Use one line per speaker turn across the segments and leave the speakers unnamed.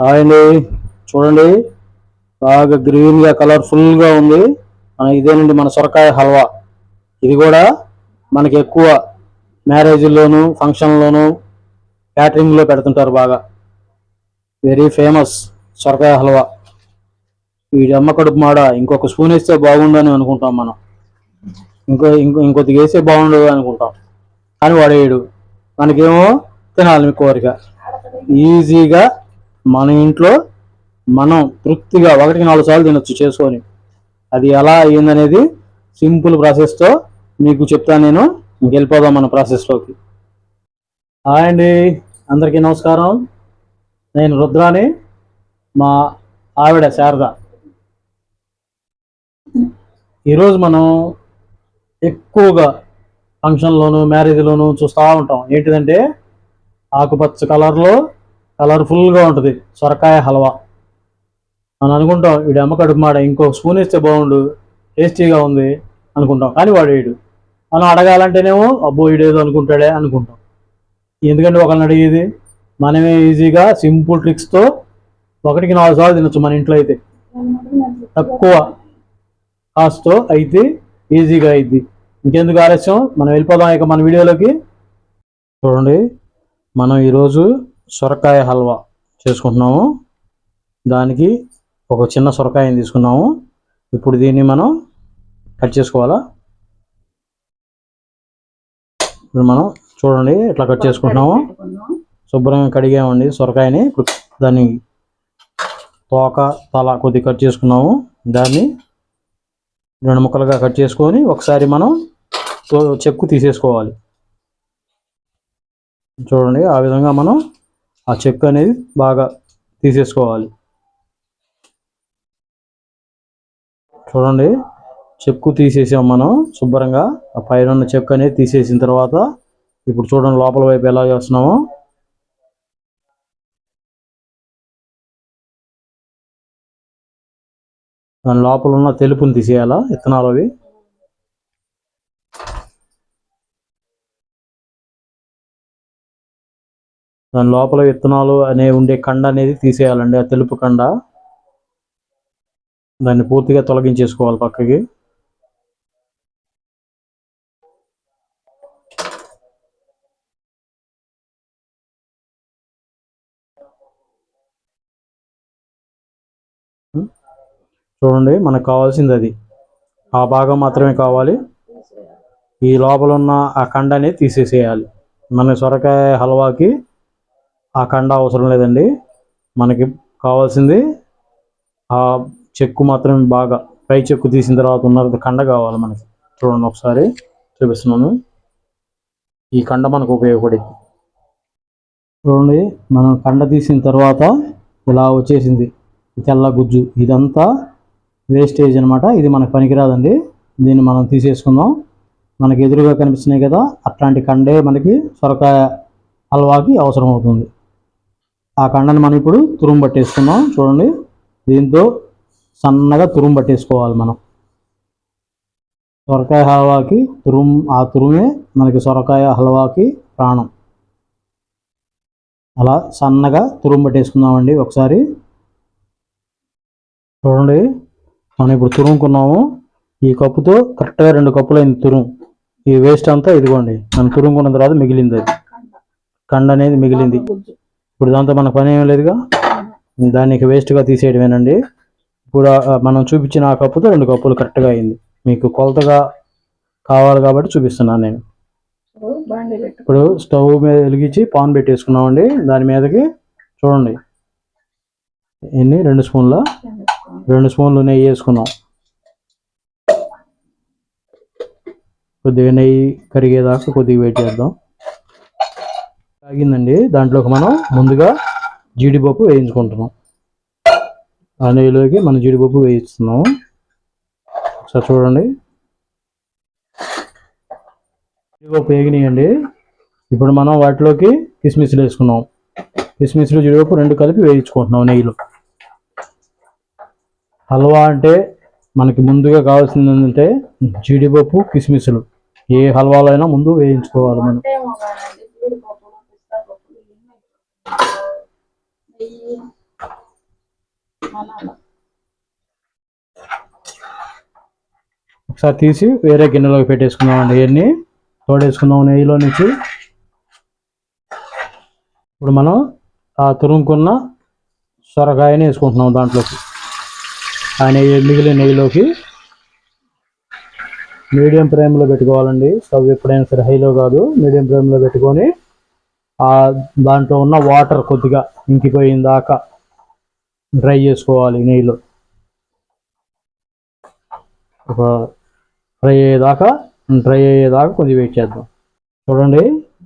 Hi అండి. చూడండి. బాగా గ్రీన్గా గా ఉంది. మన ఇదేనండి మన సొరకాయ హల్వా. ఇది కూడా మనకి ఎక్కువ మ్యారేజ్లోను ఫంక్షన్లోను క్యాటరింగ్లో పెడుతుంటారు బాగా. వెరీ ఫేమస్ సొరకాయ హల్వా. వీడి అమ్మ కడుపు మాడ ఇంకొక స్పూన్ వేస్తే బాగుండని అనుకుంటాం మనం. ఇంకో ఇంకో ఇంకొద్ది వేస్తే బాగుండదు అనుకుంటాం. కానీ వాడేయడు. మనకేమో తినాలి కోరిక. ఈజీగా మన ఇంట్లో మనం తృప్తిగా ఒకటికి నాలుగు సార్లు తినొచ్చు చేసుకొని. అది ఎలా అయ్యిందనేది సింపుల్ ప్రాసెస్తో మీకు చెప్తాను నేను. గెలిపోదాం వెళ్ళిపోదాం మన ప్రాసెస్లోకి హాయ్ అండి. అందరికీ నమస్కారం. నేను రుద్రాని. మా ఆవిడ శారద. ఈరోజు మనం ఎక్కువగా ఫంక్షన్లోను మ్యారేజ్లోను చూస్తూ ఉంటాం. ఏంటిదంటే ఆకుపచ్చ కలర్లో కలర్ఫుల్గా ఉంటుంది. సొరకాయ హల్వా. మనం అనుకుంటాం. వీడు అమ్మ కడుపు మాడ ఇంకో స్పూన్ ఇస్తే బాగుండు టేస్టీగా ఉంది అనుకుంటాం. కానీ వాడు వీడు మనం అడగాలంటేనేమో అబ్బో వీడేదో అనుకుంటాడే అనుకుంటాం. ఎందుకంటే ఒకరిని అడిగేది మనమే ఈజీగా సింపుల్ ట్రిక్స్తో ఒకటికి నాలుగు సార్లు తినొచ్చు మన ఇంట్లో అయితే. తక్కువ కాస్ట్తో అయితే ఈజీగా అయింది ఇంకెందుకు ఆలస్యం? మనం వెళ్ళిపోదాం ఇక మన వీడియోలోకి. చూడండి మనం ఈరోజు సొరకాయ హల్వా చేసుకుంటున్నాము. దానికి ఒక చిన్న సొరకాయని తీసుకున్నాము. ఇప్పుడు దీన్ని మనం కట్ చేసుకోవాలా? ఇప్పుడు మనం చూడండి ఇట్లా కట్ చేసుకుంటున్నాము. శుభ్రంగా కడిగామండి సొరకాయని. దాన్ని తోక తల కొద్ది కట్ చేసుకున్నాము. దాన్ని రెండు ముక్కలుగా కట్ చేసుకొని ఒకసారి మనం చెక్కు తీసేసుకోవాలి. చూడండి ఆ విధంగా మనం ఆ చెక్క అనేది బాగా తీసేసుకోవాలి. చూడండి చెక్కు తీసేసాం మనం శుభ్రంగా. ఆ పైన ఉన్న చెక్కు అనేది తీసేసిన తర్వాత ఇప్పుడు చూడండి లోపల వైపు ఎలా చేస్తున్నామో. దాని లోపల ఉన్న తెలుపుని తీసేయాలా విత్తనాలు అవి. దాని లోపల విత్తనాలు అనే ఉండే కండ అనేది తీసేయాలండి ఆ తెలుపు కండ. దాన్ని పూర్తిగా తొలగించేసుకోవాలి పక్కకి. చూడండి మనకు కావాల్సింది అది. ఆ భాగం మాత్రమే కావాలి. ఈ లోపల ఉన్న ఆ కండ అనేది తీసేసేయాలి. మన సొరకాయ హల్వాకి ఆ కండ అవసరం లేదండి. మనకి కావాల్సింది ఆ చెక్కు మాత్రమే బాగా పై చెక్కు తీసిన తర్వాత ఉన్న కండ కావాలి మనకి. చూడండి ఒకసారి చూపిస్తున్నాను. ఈ కండ మనకు ఉపయోగపడింది. చూడండి మనం కండ తీసిన తర్వాత ఇలా వచ్చేసింది. తెల్ల గుజ్జు ఇదంతా వేస్టేజ్ అనమాట ఇది మనకు పనికిరాదండి. దీన్ని మనం తీసేసుకుందాం. మనకి ఎదురుగా కనిపిస్తున్నాయి కదా అట్లాంటి కండే మనకి సొరకాయ హల్వాకి అవసరం అవుతుంది ఆ కండను మనం ఇప్పుడు తురుము పట్టేసుకున్నాం చూడండి. దీంతో సన్నగా తురుము పట్టేసుకోవాలి మనం. సొరకాయ హల్వాకి తురుము ఆ తురుమే మనకి సొరకాయ హల్వాకి ప్రాణం. అలా సన్నగా తురుము పట్టేసుకుందామండి ఒకసారి. చూడండి. మనం ఇప్పుడు తురుముకున్నాము. ఈ కప్పుతో కరెక్ట్గా రెండు కప్పులు అయింది తురుము. ఈ వేస్ట్ అంతా ఇదిగోండి. మనం తురుముకున్న తర్వాత మిగిలింది అది. కండ అనేది మిగిలింది. ఇప్పుడు దాంతో మనకు పని ఏం లేదుగా? దానికి వేస్ట్గా తీసేయడమేనండి. ఇప్పుడు మనం చూపించిన ఆ కప్పుతో రెండు కప్పులు కరెక్ట్గా అయింది. మీకు కొలతగా కావాలి కాబట్టి చూపిస్తున్నాను నేను. ఇప్పుడు స్టవ్ మీద వెలిగించి పాన్ పెట్టేసుకున్నామండి. దాని మీదకి చూడండి. ఎన్ని? రెండు స్పూన్ల? రెండు స్పూన్లు నెయ్యి వేసుకున్నాం. కొద్దిగా నెయ్యి కరిగేదాకా కొద్దిగా వెయిట్ చేద్దాం. తాగిందండి. దాంట్లోకి మనం ముందుగా జీడిపప్పు వేయించుకుంటున్నాం. ఆ నెయ్యిలోకి మనం జీడిపప్పు వేయిస్తున్నాం. ఒకసారి చూడండి. జీడిపప్పు వేగినాయండి. ఇప్పుడు మనం వాటిలోకి కిస్మిస్లు వేసుకున్నాం. కిస్మిస్లు జీడిపప్పు రెండు కలిపి వేయించుకుంటున్నాం నెయ్యిలో. హల్వా అంటే మనకి ముందుగా కావాల్సింది ఏంటంటే జీడిపప్పు కిస్మిస్లు. ఏ హల్వాలో అయినా ముందు వేయించుకోవాలి మనం.
నెయ్యి
ఒకసారి తీసి వేరే గిన్నెలోకి పెట్టేసుకుందాం అండి ఇవన్నీ. తోడేసుకుందాం నెయ్యిలో నుంచి. ఇప్పుడు మనం ఆ తురుముకున్న సొరకాయని వేసుకుంటున్నాం దాంట్లోకి. ఆ నెయ్యి మిగిలిన నెయ్యిలోకి మీడియం ఫ్లేమ్లో పెట్టుకోవాలండి. స్టవ్ ఎప్పుడైనా సరే హైలో కాదు మీడియం ఫ్లేమ్లో పెట్టుకొని దాంట్లో ఉన్న వాటర్ కొద్దిగా ఇంకిపోయిన దాకా డ్రై చేసుకోవాలి నెయ్యిలో ఒక ఫ్రై అయ్యేదాకా డ్రై అయ్యేదాకా కొద్దిగా వెయిట్ చేద్దాం. చూడండి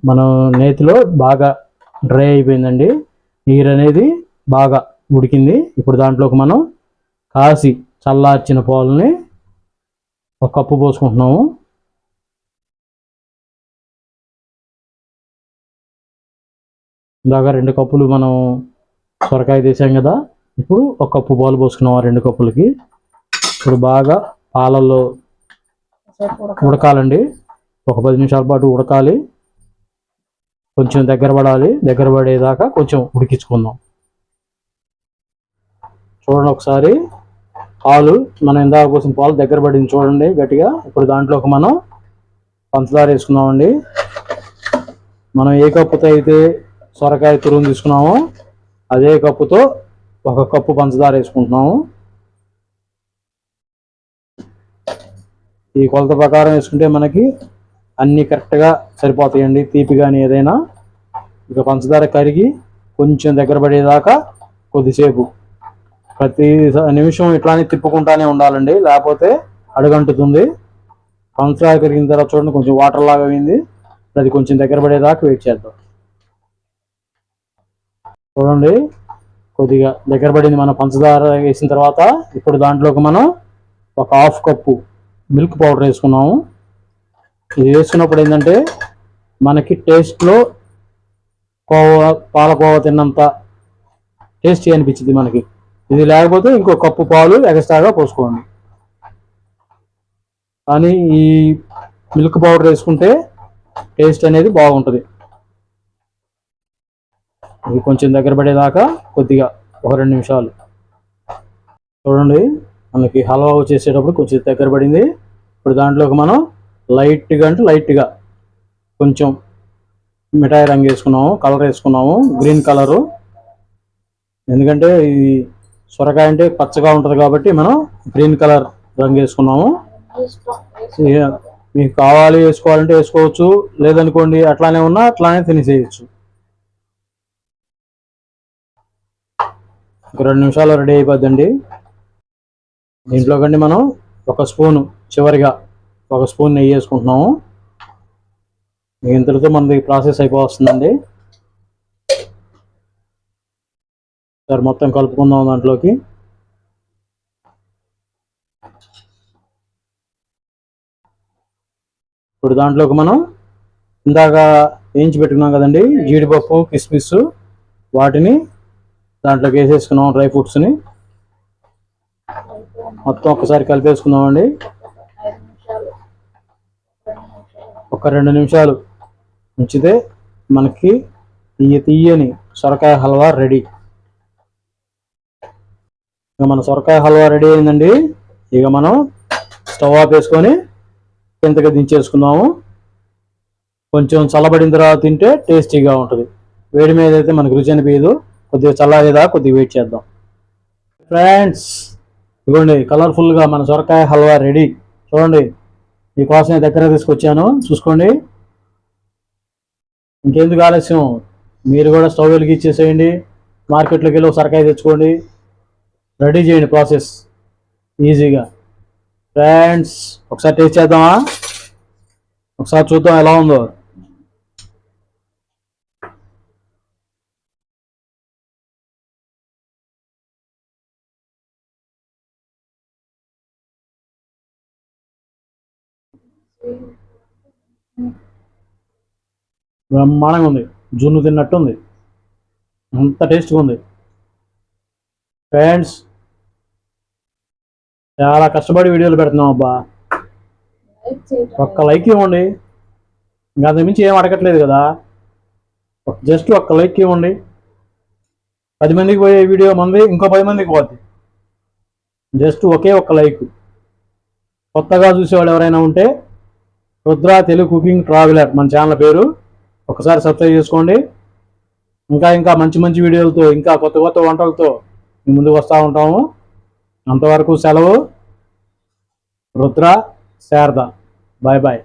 మనం నేతిలో బాగా డ్రై అయిపోయిందండి. నీరు అనేది బాగా ఉడికింది. ఇప్పుడు దాంట్లోకి మనం కాసి చల్లార్చిన పాలని ఒక కప్పు పోసుకుంటున్నాము. ఇందాక రెండు కప్పులు మనం సొరకాయ తీసాం కదా ఇప్పుడు ఒక కప్పు పాలు పోసుకున్నాం ఆ రెండు కప్పులకి. ఇప్పుడు బాగా పాలల్లో ఉడకాలండి. ఒక పది నిమిషాల పాటు ఉడకాలి. కొంచెం దగ్గర పడాలి. దగ్గర పడేదాకా కొంచెం ఉడికించుకుందాం. చూడండి ఒకసారి. పాలు మనం ఇందాక పోసిన పాలు దగ్గర పడింది చూడండి గట్టిగా. ఇప్పుడు దాంట్లోకి మనం పంచదార వేసుకుందామండి. మనం ఏ కప్పుతో అయితే సొరకాయ తురుము తీసుకున్నాము. అదే కప్పుతో ఒక కప్పు పంచదార వేసుకుంటున్నాము. ఈ కొలత ప్రకారం వేసుకుంటే మనకి అన్నీ కరెక్ట్గా సరిపోతాయండి. తీపి కానీ ఏదైనా. ఇక పంచదార కరిగి కొంచెం దగ్గర పడేదాకా కొద్దిసేపు. ప్రతి నిమిషం ఇట్లానే తిప్పుకుంటానే ఉండాలండి. లేకపోతే అడుగంటుతుంది. పంచదార కరిగిన తర్వాత చూడండి కొంచెం వాటర్ లాగా అయింది అది కొంచెం దగ్గర పడేదాకా వెయిట్ చేద్దాం. చూడండి. కొద్దిగా దగ్గర పడింది మన పంచదార వేసిన తర్వాత ఇప్పుడు దాంట్లోకి మనం ఒక హాఫ్ కప్పు మిల్క్ పౌడర్ వేసుకున్నాము. ఇది వేసుకున్నప్పుడు ఏంటంటే మనకి టేస్ట్లో కోవా పాలకోవా తిన్నంత టేస్టీ అనిపించింది మనకి. ఇది లేకపోతే ఇంకో కప్పు పాలు ఎక్స్ట్రాగా పోసుకోండి. కానీ ఈ మిల్క్ పౌడర్ వేసుకుంటే టేస్ట్ అనేది బాగుంటుంది. ఇది కొంచెం దగ్గర పడేదాకా కొద్దిగా ఒక రెండు నిమిషాలు. చూడండి మనకి హల్వా చేసేటప్పుడు కొంచెం దగ్గర పడింది. ఇప్పుడు దాంట్లోకి మనం లైట్గా అంటే లైట్గా కొంచెం మిఠాయి రంగు వేసుకున్నాము కలర్ వేసుకున్నాము గ్రీన్ కలరు. ఎందుకంటే ఈ సొరకాయ అంటే పచ్చగా ఉంటుంది కాబట్టి మనం గ్రీన్ కలర్ రంగు వేసుకున్నాము. మీకు కావాలి వేసుకోవాలంటే వేసుకోవచ్చు లేదనుకోండి అట్లానే ఉన్నా అట్లానే తినేసేయచ్చు. రెండు నిమిషాలు రెడీ అయిపోద్దండి. దీంట్లో కండి మనం ఒక స్పూన్ చివరిగా ఒక స్పూన్ నెయ్యి వేసుకుంటున్నాము. ఇంతటితో మనది ప్రాసెస్ అయిపోతుందండి సరే మొత్తం కలుపుకుందాం దాంట్లోకి. ఇప్పుడు దాంట్లోకి మనం ఇందాక వేయించి పెట్టుకున్నాం కదండి జీడిపప్పు కిస్మిస్ వాటిని దాంట్లోకి వేసేసుకున్నాం డ్రై ఫ్రూట్స్ని. మొత్తం ఒక్కసారి కలిపేసుకుందామండి. ఒక రెండు నిమిషాలు ఉంచితే మనకి తీయ తీయని సొరకాయ హల్వా రెడీ. ఇక మన సొరకాయ హల్వా రెడీ అయిందండి. ఇక మనం స్టవ్ ఆఫ్ వేసుకొని ఇంతగా దించేసుకుందాము. కొంచెం చల్లబడిన తర్వాత తింటే టేస్టీగా ఉంటుంది. వేడి మీద అయితే మనకు రుచి అనిపించదు. కొద్దిగా చల్లారేదా కొద్దిగా వెయిట్ చేద్దాం. ఫ్రెండ్స్ ఇదిగోండి కలర్ఫుల్గా మన సొరకాయ హల్వా రెడీ చూడండి మీకోసం దగ్గర తీసుకొచ్చాను చూసుకోండి. ఇంకెందుకు ఆలస్యం? మీరు కూడా స్టవ్ వెలిగి ఇచ్చేసేయండి మార్కెట్లోకి వెళ్ళి ఒక సరకాయ తెచ్చుకోండి. రెడీ చేయండి ప్రాసెస్ ఈజీగా ఫ్రెండ్స్ ఒకసారి టేస్ట్ చేద్దామా? ఒకసారి చూద్దాం ఎలా ఉందో. బ్రహ్మాండంగా ఉంది. జున్ను తిన్నట్టు ఉంది. అంత టేస్ట్గా ఉంది. ఫ్రెండ్స్ చాలా కష్టపడి వీడియోలు పెడుతున్నాం అబ్బా. ఒక్క లైక్ ఇవ్వండి. ఇంకా అంతకు మించి ఏం అడగట్లేదు కదా. జస్ట్ ఒక్క లైక్ ఇవ్వండి. పది మందికి పోయే వీడియో మంది ఇంకో పది మందికి పోద్ది. జస్ట్ ఒకే ఒక్క లైక్. కొత్తగా చూసేవాళ్ళు ఎవరైనా ఉంటే రుద్ర తెలుగు కుకింగ్ ట్రావెలర్. మన ఛానల్ పేరు. ఒకసారి సబ్స్క్రైబ్ చేసుకోండి. ఇంకా ఇంకా మంచి మంచి వీడియోలతో ఇంకా కొత్త కొత్త వంటలతో మీ ముందుకు వస్తూ ఉంటాము. అంతవరకు సెలవు. రుద్ర శారద. Bye bye.